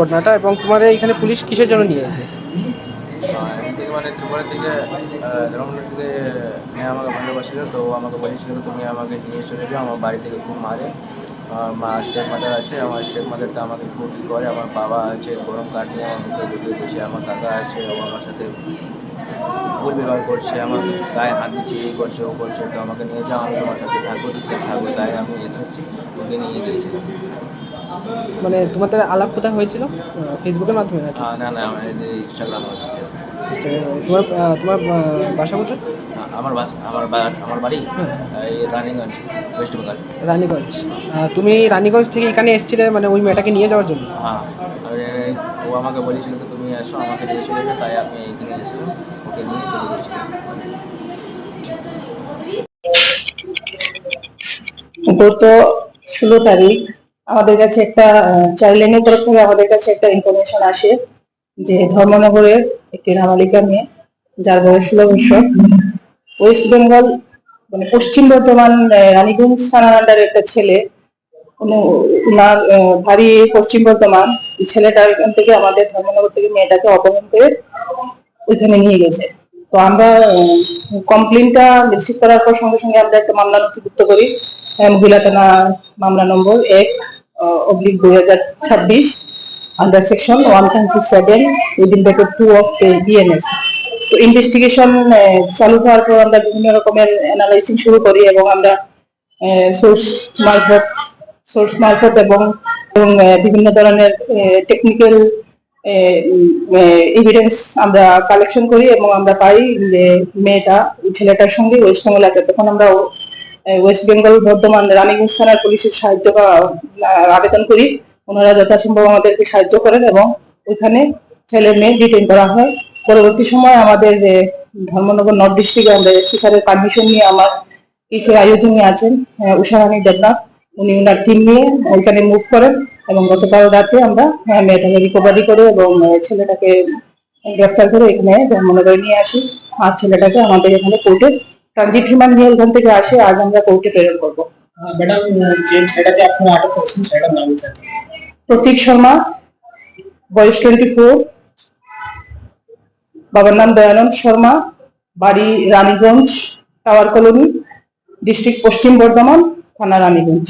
ঘটনাটা এবং তোমার এখানে পুলিশ কিসের জন্য নিয়ে এসে মানে ত্রিপুরা থেকে মেয়ে আমাকে ভালোবাসিল, তো আমাকে বলেছিল তুমি আমাকে নিয়ে চলে যাও, আমার বাড়ি থেকে খুব মারে। মা স্টেপ মাদার আছে, আমার স্টেপ মাদারটা আমাকে খুব করে, আমার বাবা আছে, গরম কাঠ আমার মুখে ঢুকিয়ে আমার কাকা আছে আমার সাথে ভুল ব্যবহার করছে আমার গায়ে হাত দিচ্ছে এই করছে ও করছে তো আমাকে নিয়ে যাও আমি তোমার সাথে থাকব তো সে থাকব তাই আমি এসেছি ওকে নিয়ে গিয়েছিলাম। মানে তোমাদের আলাপ কোথায় হয়েছিল? ফেসবুকের মাধ্যমে আহ, না না আমার ইনস্টাগ্রাম ইনস্টাগ্রামে? তোমার তোমার বাসা কোথায়? আমার বাস আমার আমার বাড়ি এই রানিগঞ্জ ওয়েস্ট বেঙ্গল রানীগঞ্জ। তুমি রানীগঞ্জ থেকে এখানে এসেছিলে মানে ওই মেয়েটাকে নিয়ে যাওয়ার জন্য? হ্যাঁ। ও আমাকে বলেছিল যে তুমি এসো, আমাকে নিয়ে চলে যাও, তাই আমি এখানে এসেছিলাম। ওকে নিয়ে চলে গেছিলাম। গত ষোলো তারিখ আমাদের কাছে একটা চাইল্ড লাইনের তরফ থেকে আমাদের কাছে একটা ইনফরমেশন আসে যে ধর্মনগরের একটি নাবালিকা মেয়ে, যার বয়স ষোলো বছর। ওয়েস্ট বেঙ্গল মানে পশ্চিম বর্ধমান রানীগঞ্জ থানার আন্ডারে একটা ছেলে আহ, বাড়ি পশ্চিম বর্ধমান এই ছেলেটা এখান থেকে আমাদের ধর্মনগর থেকে মেয়েটাকে অপহরণ করে ওইখানে নিয়ে গেছে। তো আমরা কমপ্লেনটা রিসিভ করার পর সঙ্গে সঙ্গে আমরা একটা মামলা নথিভুক্ত করি। মহিলা থানা মামলা নম্বর এক অব্লিক দুই হাজার ছাব্বিশ under section one twenty seven within bracket two of BNS তো ইনভেস্টিগেশন চালু হওয়ার পর আমরা বিভিন্ন রকমের অ্যানালাইসিং শুরু করি এবং আমরা সোর্স মারফত সোর্স মারফত এবং বিভিন্ন ধরনের টেকনিক্যাল এভিডেন্স আমরা কালেকশন করি এবং আমরা পাই যে মেয়েটা, ছেলেটার সঙ্গে ওয়েস্ট বেঙ্গল আছে। তখন আমরা ওয়েস্ট বেঙ্গল বর্ধমান রানীগঞ্জ থানার পুলিশের সাহায্য আবেদন করি। ওনারা যথাসম্ভব আমাদেরকে সাহায্য করেন এবং ওইখানে ছেলে মেয়ে ডিটেন করা হয়। পরবর্তী সময় আমাদের ধর্মনগর নর্থ ডিস্ট্রিক্টে আমরা এসপি স্যারের পারমিশন নিয়ে আমার ইসে আয়োজনে আছেন উষারানী দেবনাথ। উনি ওনার টিম নিয়ে ওইখানে মুভ করেন এবং গতকাল রাতে আমরা মেয়েটাকে রিকভারি করে এবং ছেলেটাকে গ্রেফতার করে এখানে ধর্মনগরে নিয়ে আসি। আর ছেলেটাকে আমাদের এখানে কোর্টে ট্রানজিট রিমান্ড নিয়ে এখান থেকে আসে আজ আমরা কোর্টে প্রেরণ করব। ম্যাডাম যে ছেলেটাকে আপনারা আটক করেছেন ছেলেটার নাম জানেন প্রতীক শর্মা বয়স টোয়েন্টি ফোর বাবার নাম দয়ানন্দ শর্মা বাড়ি রানীগঞ্জ টাওয়ার কলোনি ডিস্ট্রিক্ট পশ্চিম বর্ধমান। থানা রানীগঞ্জ